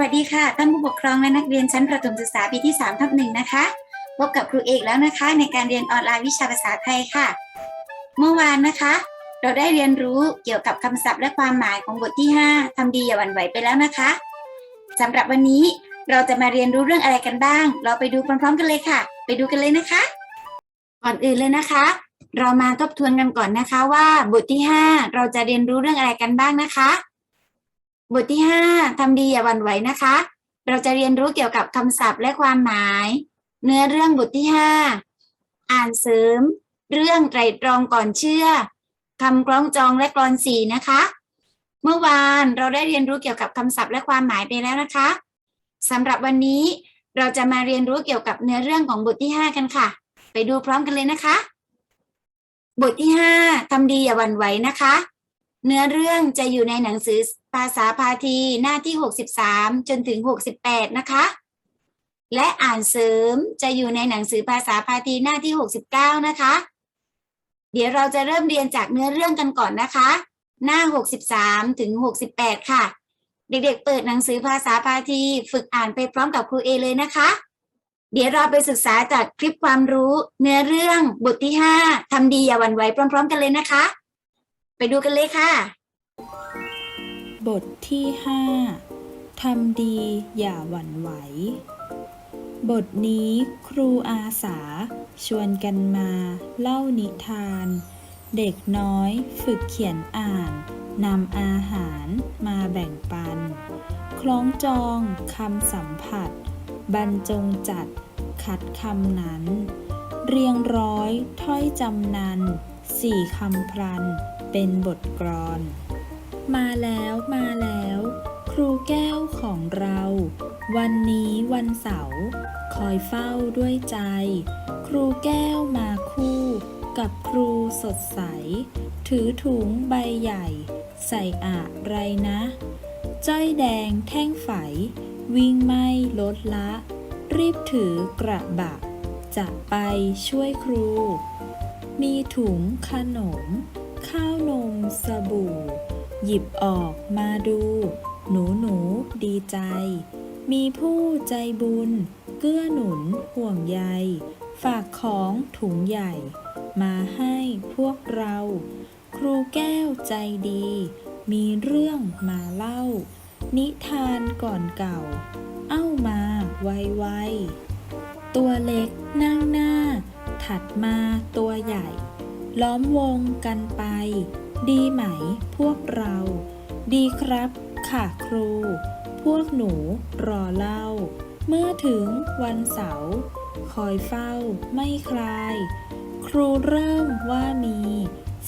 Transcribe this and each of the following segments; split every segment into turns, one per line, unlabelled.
วัสดีค่ะท่านผู้ปกครองและนักเรียนชั้นประถมศึกษาปีที่3ทับหนึ่งนะคะพบกับครูเอกแล้วนะคะ ในการเรียนออนไลน์วิชาภาษาไทยค่ะ เมื่อวานนะคะ เราได้เรียนรู้เกี่ยวกับคำศัพท์และความหมายของบทที่ 5ทำดีอย่าหวั่นไหวไปแล้วนะคะสำหรับวันนี้เราจะมาเรียนรู้เรื่องอะไรกันบ้าง เราไปดูพร้อมๆกันเลยค่ะ ไปดูกันเลยนะคะ ก่อนอื่นเลยนะคะ เรามาทบทวนกันก่อนนะคะว่าบทที่ 5 เราจะเรียนรู้เรื่องอะไรกันบ้างนะคะ บทที่5ทำดีอย่าหวั่นไหวนะคะ เราจะเรียนรู้เกี่ยวกับคำศัพท์และความหมาย เนื้อเรื่องบทที่5อ่านเสริม เรื่องไตรตรองก่อนเชื่อคำคล้องจองและกลอนสีนะคะ เมื่อวานเราได้เรียนรู้เกี่ยวกับคำศัพท์และความหมายไปแล้วนะคะสำหรับวันนี้เราจะมาเรียนรู้เกี่ยวกับเนื้อเรื่องของบทที่ 5 กันค่ะ ไปดูพร้อมกันเลยนะคะ บทที่ 5ทำดีอย่าหวั่นไหวนะคะ เนื้อเรื่องจะอยู่ในหนังสือภาษาพาทีหน้าที่ 63 จนถึง 68 นะคะ และอ่านเสริมจะอยู่ในหนังสือภาษาพาทีหน้าที่ 69 นะคะ เดี๋ยวเราจะเริ่มเรียนจากเนื้อเรื่องกันก่อนนะคะ หน้า 63 ถึง 68 ค่ะ เด็กๆ เปิดหนังสือภาษาพาทีฝึกอ่านไปพร้อมกับครูเอเลยนะคะ เดี๋ยวเราไปศึกษาจากคลิปความรู้ เนื้อเรื่องบทที่ 5ทำดีอย่าหวั่นไหวพร้อม ๆ กันเลยนะคะ ไปดูกันเลยค่ะ
บทที่ 5 ทำดีอย่าหวั่นไหว บทนี้ครูอาสาชวนกันมาเล่านิทาน เด็กน้อยฝึกเขียนอ่านนำอาหารมาแบ่งปัน คล้องจองคำสัมผัส บรรจงจัดคัดคำนั้น เรียงร้อยถ้อยจำนันสี่คำพรัน เป็นบทกลอน มาแล้วมาแล้ว ครูแก้วของเรา วันนี้วันเสาร์คอยเฝ้าด้วยใจ ครูแก้วมาคู่ กับครูสดใส ถือถุงใบใหญ่ ใส่อะไรนะ จ้อยแดงแท่งไฝ วิ่งไม่ลดละ รีบถือกระบะ จะไปช่วยครู มีถุงขนม ข้าวนมสบู่ หยิบออกมาดู หนูหนูดีใจ มีผู้ใจบุญ เกื้อหนุนห่วงใย ฝากของถุงใหญ่ มาให้พวกเรา ครูแก้วใจดี มีเรื่องมาเล่า นิทานก่อนเก่า เอ้ามาไวๆตัวเล็กนั่งหน้า ถัดมาตัวใหญ่ ล้อมวงกันไป ดีไหมพวกเรา ดีครับ ค่ะครู พวกหนูรอเล่า เมื่อถึงวันเสาร์คอยเฝ้าไม่คลาย ครูเริ่มว่ามี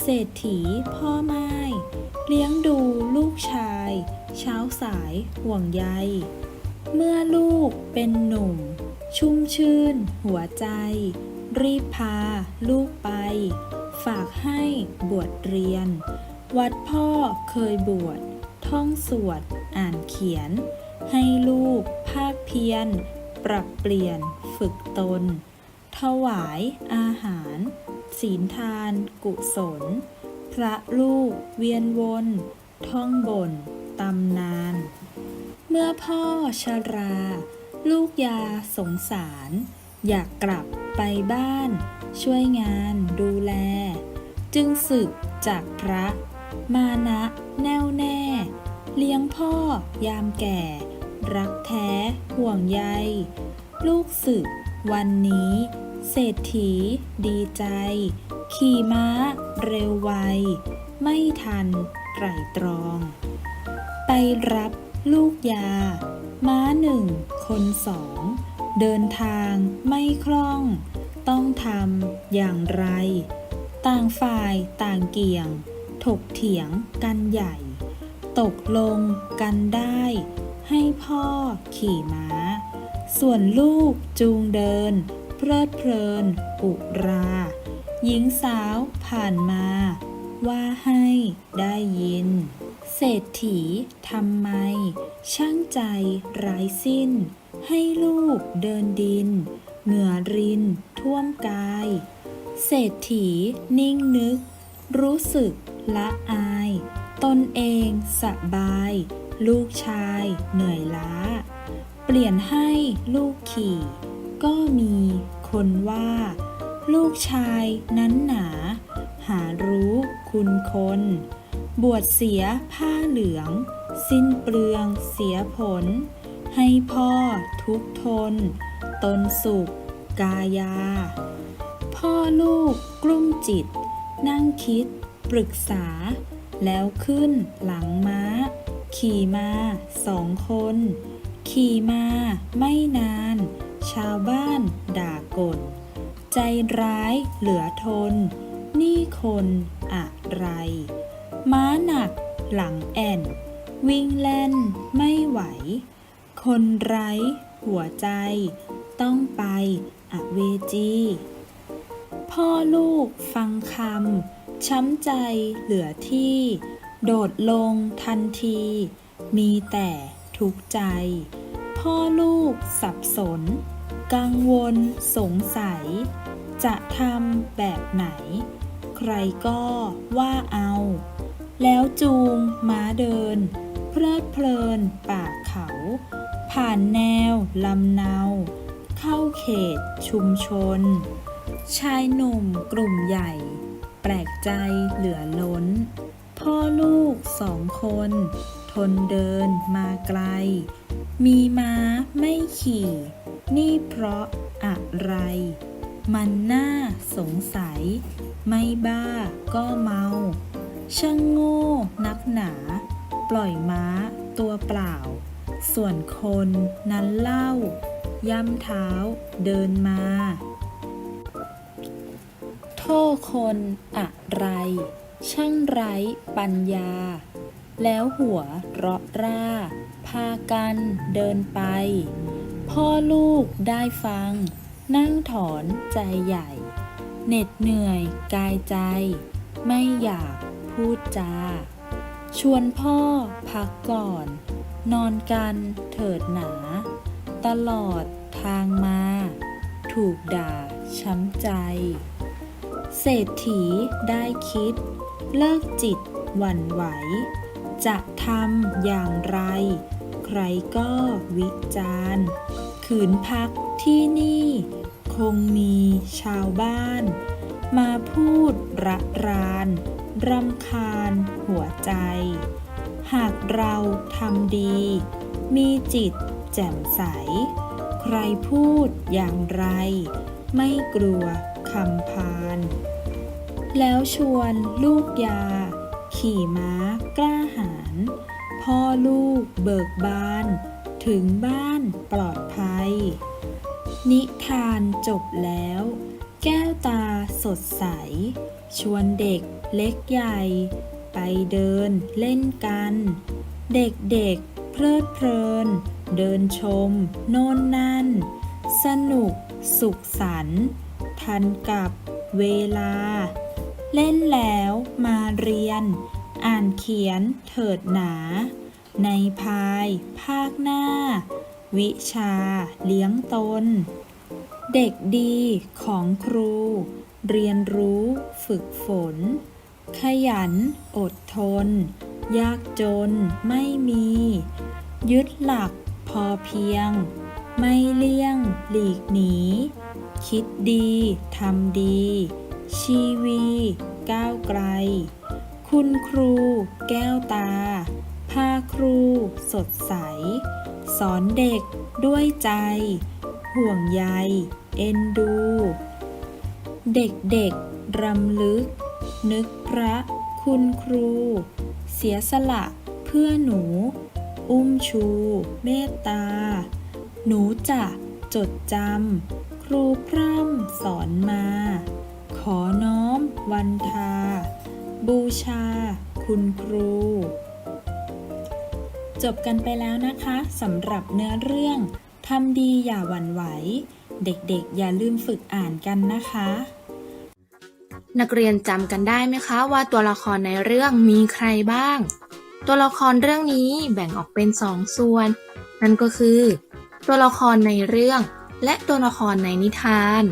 เศรษฐีพ่อไม้เลี้ยงดูลูกชาย เช้าสายห่วงใย เมื่อลูกเป็นหนุ่ม ชุ่มชื่นหัวใจ รีบพาลูกไป ฝากให้บวชเรียน วัดพ่อเคยบวช ท่องสวด อ่านเขียน ให้ลูก ภาคเพียร ปรับเปลี่ยน ฝึกตน ถวายอาหาร ศีลทาน กุศล พระลูก เวียนวน ท่องบนตำนาน เมื่อพ่อชรา ลูกยาสงสาร อยากกลับไปบ้าน ช่วยงานดูแล จึงศึกจากพระ มานะแน่วแน่ เลี้ยงพ่อยามแก่ รักแท้ห่วงใย ลูกศึก วันนี้ เศรษฐี ดีใจ ขี่ม้า เร็วไว ไม่ทันไตรตรอง ไปรับลูกยา ม้าหนึ่ง คนสอง เดินทางไม่คล่อง ต้องทำอย่างไร ต่างฝ่ายต่างเกี่ยง ถกเถียงกันใหญ่ ตกลงกันได้ ให้พ่อขี่ม้า ส่วนลูกจูงเดิน เพลิดเพลินอุรา หญิงสาวผ่านมา ว่าให้ได้ยิน เศรษฐีทำไม ช่างใจร้ายสิ้น ให้ลูกเดินดินเหงื่อริน ท่วมกาย เศรษฐี นิ่งนึก รู้สึก ละอาย ตนเองสบาย ลูกชาย เหนื่อยล้า เปลี่ยนให้ลูกขี่ ก็มีคนว่า ลูกชายนั้นหนา หารู้คุณคน บวชเสียผ้าเหลือง สิ้นเปลืองเสียผล ให้พ่อทุกทน ตนสุข กายา พ่อลูกกลุ้มจิต นั่งคิด ปรึกษา แล้วขึ้นหลังม้า ขี่มาสองคน ขี่มาไม่นาน ชาวบ้านด่ากด ใจร้ายเหลือทน นี่คนอะไร ม้าหนักหลังแอ่นวิ่งเล่นไม่ไหว คนไร้หัวใจ ต้องไป อเวจี พ่อลูกฟังคำ ช้ำใจเหลือที่ โดดลงทันที มีแต่ทุกข์ใจ พ่อลูกสับสน กังวลสงสัย จะทำแบบไหน ใครก็ว่าเอา แล้วจูงม้าเดิน เพลิดเพลินป่าเขา ผ่านแนวลำเนา เข้าเขต ชุมชน ชายหนุ่มกลุ่มใหญ่ แปลกใจเหลือล้น พ่อลูกสองคน ทนเดินมาไกล มีม้าไม่ขี่ นี่เพราะอะไร มันน่าสงสัย ไม่บ้าก็เมาช่างโง่นักหนา ปล่อยม้าตัวเปล่า ส่วนคนนั้นเล่า ย่ำเท้า เดินมา โทษคนอะไร ช่างไร้ปัญญา แล้วหัวเราะร่า พากันเดินไป พ่อลูกได้ฟัง นั่งถอนใจใหญ่ เหน็ดเหนื่อยกายใจ ไม่อยากพูดจา ชวนพ่อพักก่อน นอนกันเถิดหนา ตลอดทางมา ถูกด่า ช้ำใจ เศรษฐีได้คิด เลิกจิตหวั่นไหว จะทำอย่างไร ใครก็วิจารณ์ขืนพักที่นี่ คงมีชาวบ้าน มาพูดระรานรำคาญหัวใจ หากเราทำดี มีจิต แจ่มใส ใครพูดอย่างไร ไม่กลัวคำพาน แล้วชวนลูกยา ขี่ม้ากล้าหาญพ่อลูกเบิกบาน ถึงบ้านปลอดภัย นิทานจบแล้ว แก้วตาสดใส ชวนเด็กเล็กใหญ่ ไปเดินเล่นกัน เด็กๆเพลิดเพลิน เดินชม โน่นนั่น สนุก สุขสันต์ทันกับเวลา เล่นแล้วมาเรียน อ่านเขียนเถิดหนา ในภาย ภาคหน้า วิชา เลี้ยงตน เด็กดีของครู เรียนรู้ฝึกฝน ขยัน อดทน ยากจนไม่มี ยึดหลัก พอเพียง ไม่เลี่ยง หลีกหนี คิดดี ทำดี ชีวี ก้าวไกล คุณครู แก้วตา พาครู สดใส สอนเด็กด้วยใจ ห่วงใย เอ็นดู เด็กๆ รำลึก นึกพระ คุณครู เสียสละเพื่อหนู อุ้มชู เมตตา หนูจะจดจำ ครูพร่ำสอนมา ขอน้อมวันทา บูชา คุณครู จบกันไปแล้วนะคะสำหรับเนื้อเรื่องทำดีอย่าหวั่นไหว เด็กๆ อย่าลืมฝึกอ่านกันนะคะ
นักเรียนจำกันได้ไหมคะว่าตัวละครในเรื่องมีใครบ้าง ตัวละครเรื่องนี้แบ่งออกเป็นสองส่วน นั่นก็คือ ตัวละครในเรื่อง และตัวละครในนิทาน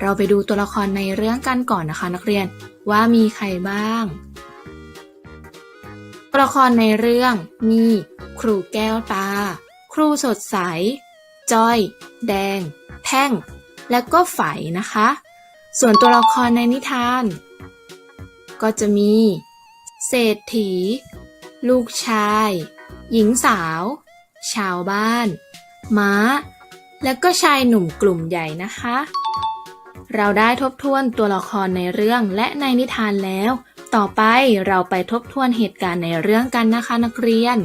เราไปดูตัวละครในเรื่องกันก่อนนะคะ นักเรียนว่ามีใครบ้าง ตัวละครในเรื่องมี ครูแก้วตา ครูสดใส จ้อย แดง แท่ง และก็ไฝนะคะ ส่วนตัวละครในนิทาน ก็จะมี เศรษฐี ลูกชาย หญิงสาว ชาวบ้าน ม้า และก็ชายหนุ่มกลุ่มใหญ่นะคะ เราได้ทบทวนตัวละครในเรื่องและในนิทานแล้ว ต่อไปเราไปทบทวนเหตุการณ์ในเรื่องกันนะคะนักเรียน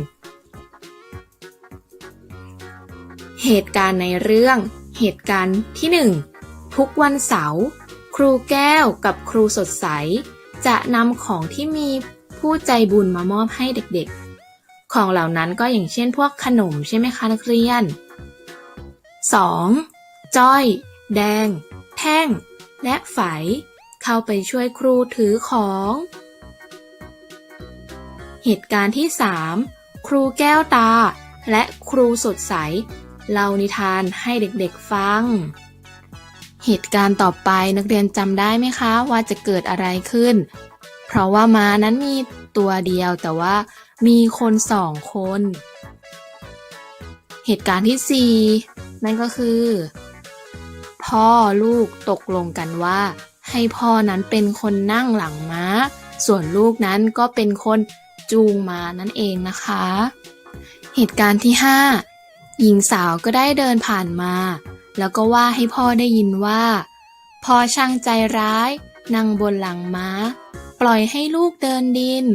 เหตุการณ์ในเรื่อง เหตุการณ์ที่หนึ่งทุกวันเสาร์ครูแก้วกับครูสดใส จะนำของที่มี ผู้ใจบุญมามอบให้เด็กๆ ของเหล่านั้นก็อย่างเช่นพวกขนมใช่ไหมคะนักเรียน 2. จ้อย แดง แท่ง และไฝ เข้าไปช่วยครูถือของ เหตุการณ์ที่ 3 ครูแก้วตา และครูสดใส เล่านิทานให้เด็กๆฟัง เหตุการณ์ต่อไปนักเรียนจำได้ไหมคะว่าจะเกิดอะไรขึ้น เพราะว่าม้านั้นมีตัวเดียวแต่ว่ามีคนสองคน เหตุการณ์ที่ 4 นั่นก็คือ พ่อลูกตกลงกันว่า ให้พ่อนั้นเป็นคนนั่งหลังม้า ส่วนลูกนั้นก็เป็นคนจูงม้านั่นเองนะคะ เหตุการณ์ที่ 5 หญิงสาวก็ได้เดินผ่านมา แล้วก็ว่าให้พ่อได้ยินว่า พ่อช่างใจร้ายนั่งบนหลังม้า ปล่อยให้ลูกเดินดิน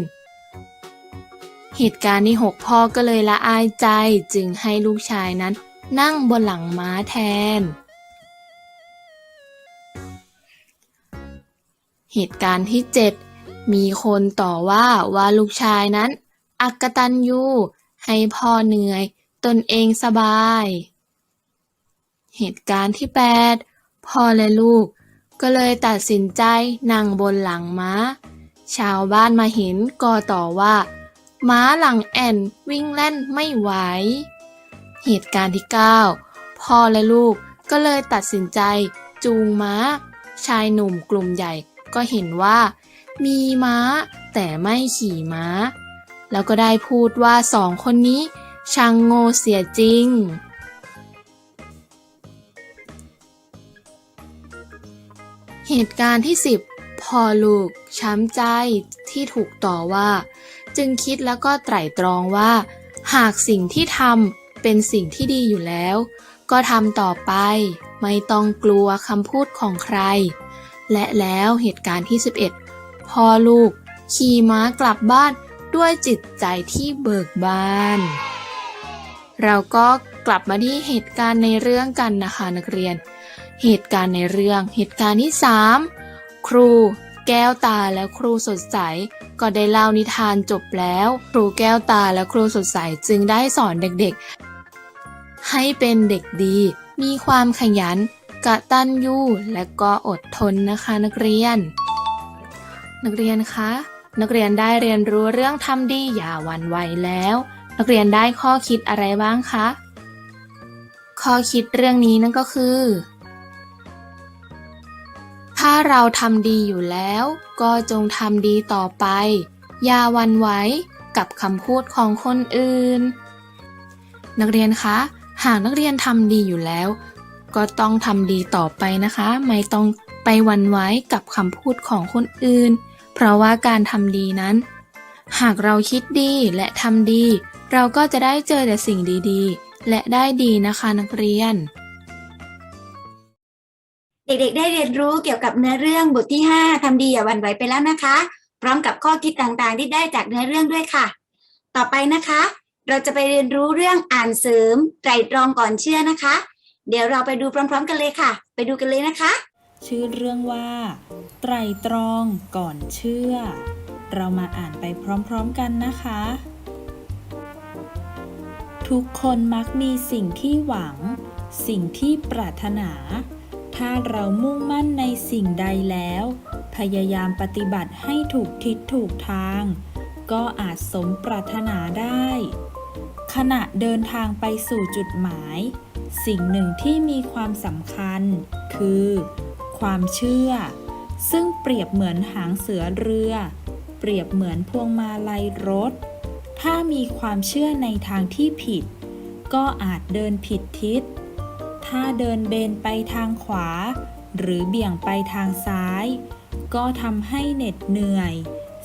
เหตุการณ์ที่หกพ่อก็เลยละอายใจจึงให้ลูกชายนั้นนั่งบนหลังม้าแทน เหตุการณ์ที่เจ็ดมีคนต่อว่าว่าลูกชายนั้น อักตันยูให้พ่อเหนื่อยตนเองสบาย เหตุการณ์ที่แปดพ่อและลูกก็เลยตัดสินใจนั่งบนหลังม้า ชาวบ้านมาเห็นก็ต่อว่าม้าหลังแอนวิ่งเล่นไม่ไหว เหตุการณ์ที่ 9 พ่อและลูกก็เลยตัดสินใจจูงม้า ชายหนุ่มกลุ่มใหญ่ก็เห็นว่า มีม้าแต่ไม่ขี่ม้า แล้วก็ได้พูดว่าสองคนนี้ช่างโง่เสียจริง เหตุการณ์ที่ 10 พอลูก ช้ำใจที่ถูกต่อว่า จึงคิดแล้วก็ไตร่ตรองว่า หากสิ่งที่ทำเป็นสิ่งที่ดีอยู่แล้ว ก็ทำต่อไป ไม่ต้องกลัวคำพูดของใคร และแล้วเหตุการณ์ที่ 11พอลูก ขี่ม้ากลับบ้านด้วยจิตใจที่เบิกบาน เราก็กลับมาที่เหตุการณ์ในเรื่องกันนะคะนักเรียน เหตุการณ์ในเรื่อง เหตุการณ์ที่ 3 ครู แก้วตาและครูสดใส ก็ได้เล่านิทานจบแล้ว ครูแก้วตาและครูสดใสจึงได้สอนเด็กๆ ให้เป็นเด็กดี มีความขยัน กะตันยูและก็อดทนนะคะนักเรียน นักเรียนคะนักเรียนได้เรียนรู้เรื่องทำดีอย่าหวั่นไหวแล้ว นักเรียนได้ข้อคิดอะไรบ้างคะ ข้อคิดเรื่องนี้นั่นก็คือ ถ้าเราทำดีอยู่แล้ว ก็จงทำดีต่อไป อย่าวันไหวกับคำพูดของคนอื่น นักเรียนคะ หากนักเรียนทำดีอยู่แล้ว ก็ต้องทำดีต่อไปนะคะ ไม่ต้องไปวันไหวกับคำพูดของคนอื่น เพราะว่าการทำดีนั้น หากเราคิดดีและทำดี เราก็จะได้เจอแต่สิ่งดีๆ และได้ดีนะคะนักเรียน
เด็กๆ ได้เรียนรู้เกี่ยวกับเนื้อเรื่องบทที่ 5ทำดีอย่าวันไหวไปแล้วนะคะ พร้อมกับข้อคิดต่างๆ ที่ได้จากเนื้อเรื่องด้วยค่ะ ต่อไปนะคะ เราจะไปเรียนรู้เรื่องอ่านเสริมไตรตรองก่อนเชื่อนะคะ เดี๋ยวเราไปดูพร้อม ๆ กันเลยค่ะ ไปดูกันเลยนะคะ
ชื่อเรื่องว่า ไตรตรองก่อนเชื่อ เรามาอ่านไปพร้อม ๆ กันนะคะ ทุกคนมักมีสิ่งที่หวัง สิ่งที่ปรารถนา ถ้าเรามุ่งมั่นในสิ่งใดแล้ว พยายามปฏิบัติให้ถูกทิศถูกทาง ก็อาจสมปรารถนาได้ ขณะเดินทางไปสู่จุดหมาย สิ่งหนึ่งที่มีความสำคัญ คือ ความเชื่อ ซึ่งเปรียบเหมือนหางเสือเรือ เปรียบเหมือนพวงมาลัยรถ ถ้ามีความเชื่อในทางที่ผิด ก็อาจเดินผิดทิศ ถ้าเดินเบนไปทางขวา หรือเบี่ยงไปทางซ้าย ก็ทำให้เหน็ดเหนื่อย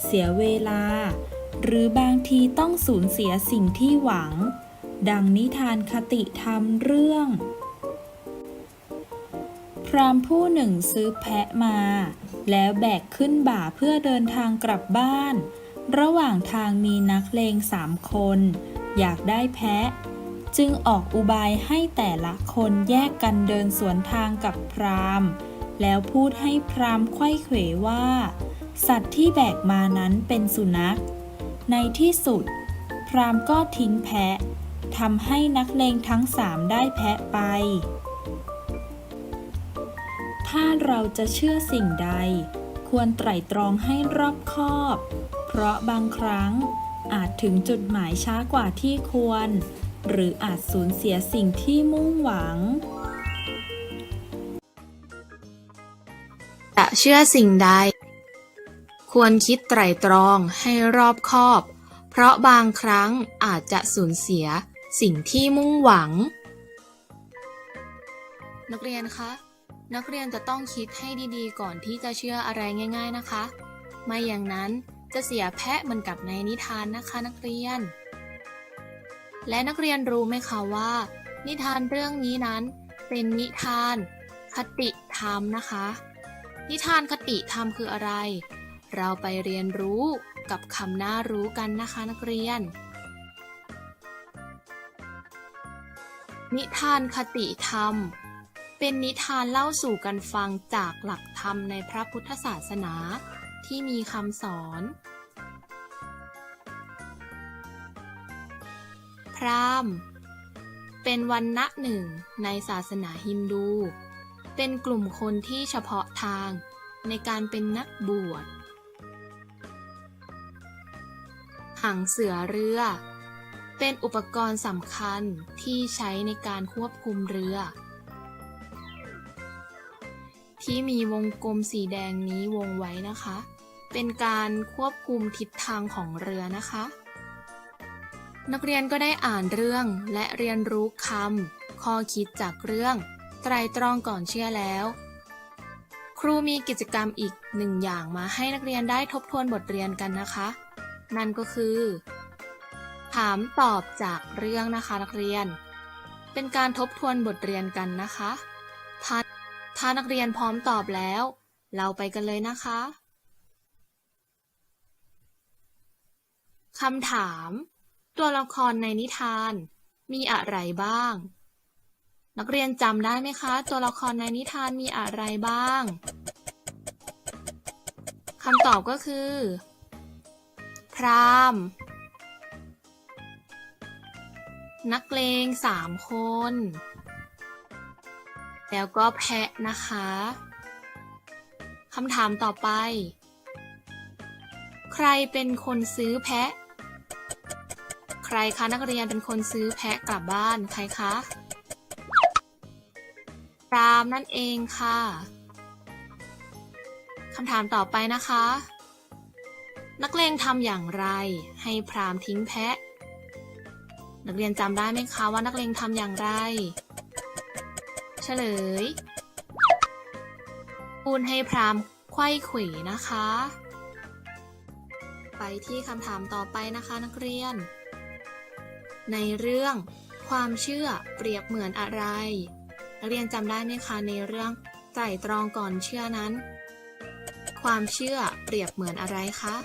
เสียเวลา หรือบางทีต้องสูญเสียสิ่งที่หวัง ดังนิทานคติธรรมเรื่อง พรามผู้หนึ่งซื้อแพะมา แล้วแบกขึ้นบ่าเพื่อเดินทางกลับบ้าน ระหว่างทางมีนักเลงสามคน อยากได้แพะ จึงออกอุบายให้แต่ละคนแยกกันเดินสวนทางกับพราหมณ์ แล้วพูดให้พราหมณ์ไขว้เขวว่า สัตว์ที่แบกมานั้นเป็นสุนัข ในที่สุด พราหมณ์ก็ทิ้งแพะทำให้นักเลงทั้งสามได้แพะไป ถ้าเราจะเชื่อสิ่งใด ควรไตร่ตรองให้รอบคอบ เพราะบางครั้งอาจถึงจุดหมายช้ากว่าที่ควร หรืออาจสูญเสียสิ่งที่มุ่งหวัง
จะเชื่อสิ่งใด ควรคิดไตร่ตรองให้รอบคอบ เพราะบางครั้งอาจจะสูญเสียสิ่งที่มุ่งหวัง นักเรียนคะ นักเรียนจะต้องคิดให้ดีๆ ก่อนที่จะเชื่ออะไรง่าย ๆนะคะ ไม่อย่างนั้นจะเสียแพะเหมือนกับในนิทานนะคะนักเรียน และนักเรียนรู้ไหมคะว่า นิทานเรื่องนี้นั้นเป็นนิทานคติธรรมนะคะ นิทานคติธรรมคืออะไร เราไปเรียนรู้กับคำน่ารู้กันนะคะนักเรียน นิทานคติธรรม เป็นนิทานเล่าสู่กันฟังจากหลักธรรมในพระพุทธศาสนาที่มีคำสอน พราหมณ์ เป็นวันณะหนึ่งในศาสนาฮินดู เป็นกลุ่มคนที่เฉพาะทางในการเป็นนักบวชหางเสือเรือ เป็นอุปกรณ์สำคัญที่ใช้ในการควบคุมเรือ ที่มีวงกลมสีแดงนี้วงไว้นะคะ เป็นการควบคุมทิศทางของเรือนะคะ นักเรียนก็ได้อ่านเรื่องและเรียนรู้คำข้อคิดจากเรื่อง ไตรตรองก่อนเชื่อแล้ว ครูมีกิจกรรมอีกหนึ่งอย่างมาให้นักเรียนได้ทบทวนบทเรียนกันนะคะ นั่นก็คือ ถามตอบจากเรื่องนะคะนักเรียน เป็นการทบทวนบทเรียนกันนะคะถ้าถ้านักเรียนพร้อมตอบแล้ว เราไปกันเลยนะคะคำถาม ตัวละครในนิทาน มีอะไรบ้าง นักเรียนจำได้ไหมคะ ตัวละครในนิทานมีอะไรบ้างคำตอบก็คือ พรามนักเลงสามคน แล้วก็แพะนะคะคำถามต่อไป ใครเป็นคนซื้อแพะ ใครคะนักเรียนเป็นคนซื้อแพะกลับบ้านใครคะพรามนั่นเองค่ะคำถามต่อไปนะคะ นักเลงทำอย่างไรให้พรามทิ้งแพะ นักเรียนจำได้ไหมคะว่านักเลงทำอย่างไร เฉลยปูนให้พรามไขว้ขวีนะคะ ไปที่คำถามต่อไปนะคะนักเรียน ในเรื่องความเชื่อเปรียบเหมือนอะไร นักเรียนจำได้ไหมคะในเรื่องไตรตรองก่อนเชื่อนั้น ความเชื่อเปรียบเหมือนอะไรคะ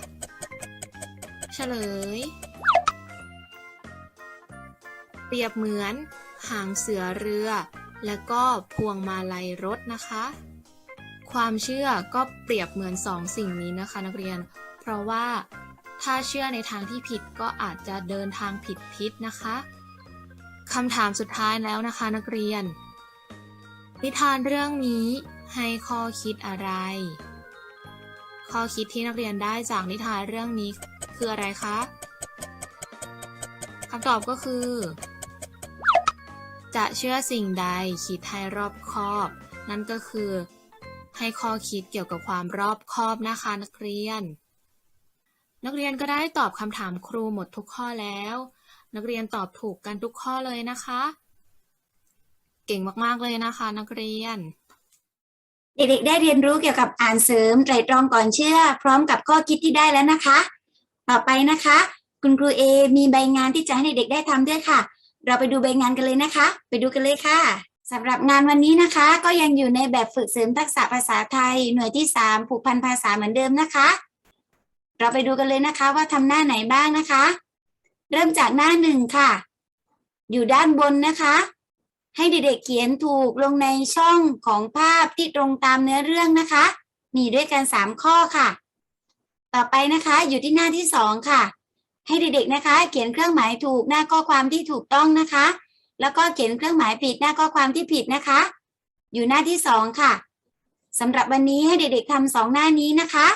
เฉลย เปรียบเหมือนหางเสือเรือ และก็พวงมาลัยรถนะคะ ความเชื่อก็เปรียบเหมือนสองสิ่งนี้นะคะ นักเรียน เพราะว่า ถ้าเชื่อในทางที่ผิดก็อาจจะเดินทางผิดทิศนะคะคำถามสุดท้ายแล้วนะคะนักเรียน นิทานเรื่องนี้ให้ข้อคิดอะไร ข้อคิดที่นักเรียนได้จากนิทานเรื่องนี้คืออะไรคะคำตอบก็คือ จะเชื่อสิ่งใดคิดให้รอบคอบ นั่นก็คือ ให้ข้อคิดเกี่ยวกับความรอบคอบนะคะนักเรียน นักเรียนก็ได้ตอบคำถามครูหมดทุกข้อแล้ว นักเรียนตอบถูกกันทุกข้อเลยนะคะ เก่งมากๆเลยนะคะ นักเรียน
เด็กๆได้เรียนรู้เกี่ยวกับอ่านเสริมไตรตรองก่อนเชื่อ พร้อมกับข้อคิดที่ได้แล้วนะคะ ต่อไปนะคะ คุณครูเอมีใบงานที่จะให้เด็กๆได้ทำด้วยค่ะ เราไปดูใบงานกันเลยนะคะ ไปดูกันเลยค่ะสำหรับงานวันนี้นะคะก็ยังอยู่ในแบบฝึกเสริมทักษะภาษาไทย หน่วยที่ 3 ผูกพันภาษาเหมือนเดิมนะคะ เราไปดูกันเลยนะคะว่าทำหน้าไหนบ้างนะคะ เริ่มจากหน้าหนึ่งค่ะ อยู่ด้านบนนะคะ ให้เด็กๆเขียนถูกลงในช่องของภาพที่ตรงตามเนื้อเรื่องนะคะ มีด้วยกันสามข้อค่ะ ต่อไปนะคะอยู่ที่หน้าที่สองค่ะ ให้เด็กๆนะคะ เขียนเครื่องหมายถูกหน้าข้อความที่ถูกต้องนะคะ แล้วก็เขียนเครื่องหมายผิดหน้าข้อความที่ผิดนะคะ อยู่หน้าที่สองค่ะสำหรับวันนี้ให้เด็กๆทำสองหน้านี้นะคะ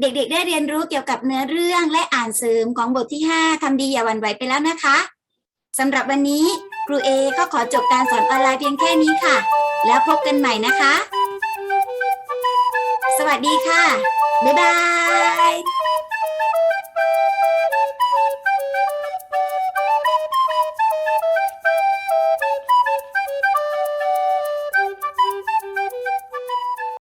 เด็กๆ ได้เรียนรู้เกี่ยวกับเนื้อเรื่องและอ่านเสริมของบทที่ 5 ทำดีอย่าหวั่นไหวไปแล้วนะคะสำหรับวันนี้ครูเอก็ขอจบการสอนออนไลน์เพียงแค่นี้ค่ะ แล้วพบกันใหม่นะคะ สวัสดีค่ะ บ๊ายบาย